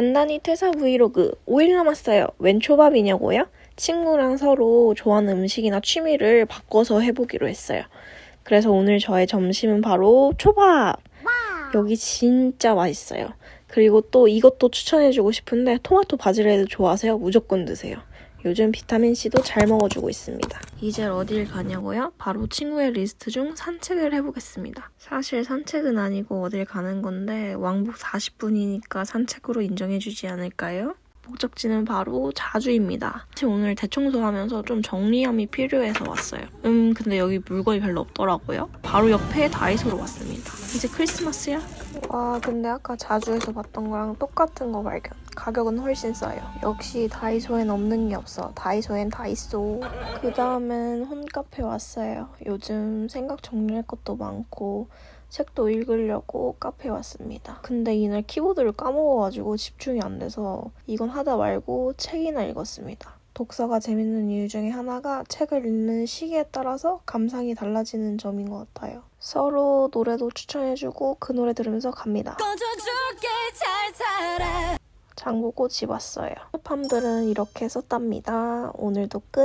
단단히 퇴사 브이로그 5일 남았어요. 웬 초밥이냐고요? 친구랑 서로 좋아하는 음식이나 취미를 바꿔서 해보기로 했어요. 그래서 오늘 저의 점심은 바로 초밥! 여기 진짜 맛있어요. 그리고 또 이것도 추천해주고 싶은데 토마토 바질레드 좋아하세요? 무조건 드세요. 요즘 비타민C도 잘 먹어주고 있습니다. 이제 어딜 가냐고요? 바로 친구의 리스트 중 산책을 해보겠습니다. 사실 산책은 아니고 어딜 가는 건데 왕복 40분이니까 산책으로 인정해주지 않을까요? 목적지는 바로 자주입니다. 사실 오늘 대청소하면서 좀 정리함이 필요해서 왔어요. 음, 근데 여기 물건이 별로 없더라고요. 바로 옆에 다이소로 왔습니다. 이제 크리스마스야? 와, 근데 아까 자주에서 봤던 거랑 똑같은 거 발견. 가격은 훨씬 싸요. 역시 다이소엔 없는 게 없어. 다이소엔 다이소. 그 다음엔 홈카페 왔어요. 요즘 생각 정리할 것도 많고 책도 읽으려고 카페 왔습니다. 근데 이날 키보드를 까먹어가지고 집중이 안 돼서 이건 하다 말고 책이나 읽었습니다. 독서가 재밌는 이유 중에 하나가 책을 읽는 시기에 따라서 감상이 달라지는 점인 것 같아요. 서로 노래도 추천해주고 그 노래 들으면서 갑니다. 장보고 집 왔어요. 팜들은 이렇게 썼답니다. 오늘도 끝.